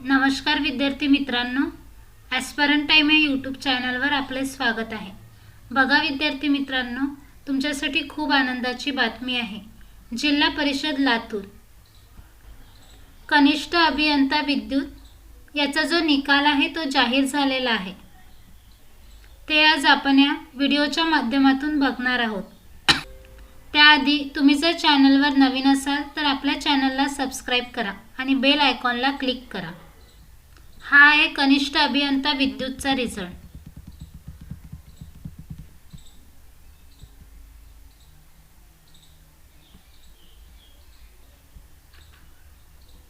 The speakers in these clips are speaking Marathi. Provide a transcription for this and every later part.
नमस्कार विद्यार्थी मित्रांनो ॲस्परंट टाईम या यूट्यूब चॅनलवर आपले स्वागत आहे. बघा विद्यार्थी मित्रांनो तुमच्यासाठी खूप आनंदाची बातमी आहे. जिल्हा परिषद लातूर. कनिष्ठ अभियंता विद्युत याचा जो निकाल आहे तो जाहीर झालेला आहे. ते आज आपण या व्हिडिओच्या माध्यमातून बघणार आहोत. त्याआधी तुम्ही जर चॅनलवर नवीन असाल तर आपल्या चॅनलला सबस्क्राईब करा आणि बेल आयकॉनला क्लिक करा. हा आहे कनिष्ठ अभियंता विद्युतचा result.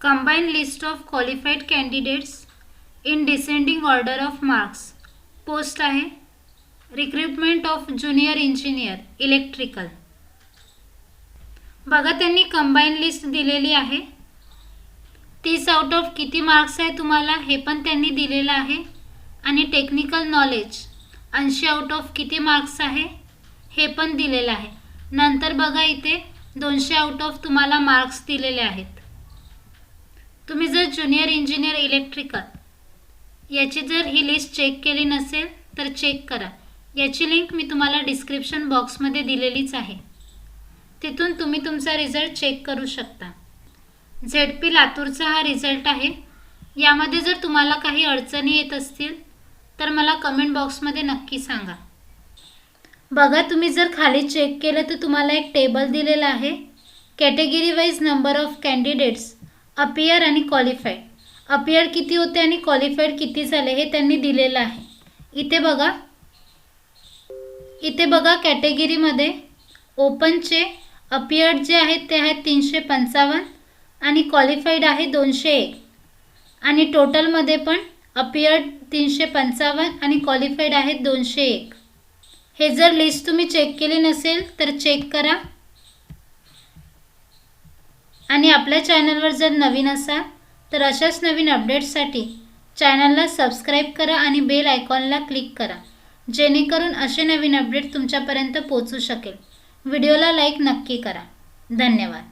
Combine list of qualified candidates in descending order of marks post आहे recruitment of junior engineer electrical बघा त्यांनी कंबाईन लिस्ट दिलेली आहे. तीस आउट ऑफ किती मार्क्स आहे तुम्हाला हे पण त्यांनी दिलेलं आहे. आणि टेक्निकल नॉलेज ऐंशी आउट ऑफ किती मार्क्स आहे हे पण दिलेलं आहे. नंतर बघा इथे दोनशे आउट ऑफ तुम्हाला मार्क्स दिलेले आहेत. तुम्ही जर ज्युनियर इंजिनियर इलेक्ट्रिकल याची जर ही लिस्ट चेक केली नसेल तर चेक करा. याची लिंक मी तुम्हाला डिस्क्रिप्शन बॉक्समध्ये दिलेलीच आहे. तिथून तुम्ही तुमचा रिझल्ट चेक करू शकता. झेड पी लातूरचा हा रिझल्ट आहे. यामध्ये जर तुम्हाला काही अडचणी येत असतील तर मला कमेंट बॉक्समध्ये नक्की सांगा. बघा तुम्ही जर खाली चेक केलं तर तुम्हाला एक टेबल दिलेला आहे. Category wise number of candidates appear आणि क्वालिफाईड अपियर किती होते आणि क्वालिफाईड किती झाले हे त्यांनी दिलेलं आहे. इथे बघा. इथे बघा कॅटेगरीमध्ये ओपनचे अपियर्ड जे आहेत ते आहेत तीनशे पंचावन्न. आणि क्वालिफाईड आहे दोनशे एक. आणि टोटलमध्ये पण अपियर्ड तीनशे पंचावन्न आणि क्वालिफाईड आहेत दोनशे एक. हे जर लिस्ट तुम्ही चेक केली नसेल तर चेक करा. आणि आपल्या चॅनलवर जर नवीन असाल तर अशाच नवीन अपडेट्ससाठी चॅनलला सबस्क्राईब करा आणि बेल आयकॉनला क्लिक करा. जेणेकरून असे नवीन अपडेट तुमच्यापर्यंत पोचू शकेल. व्हिडिओला लाईक नक्की करा. धन्यवाद.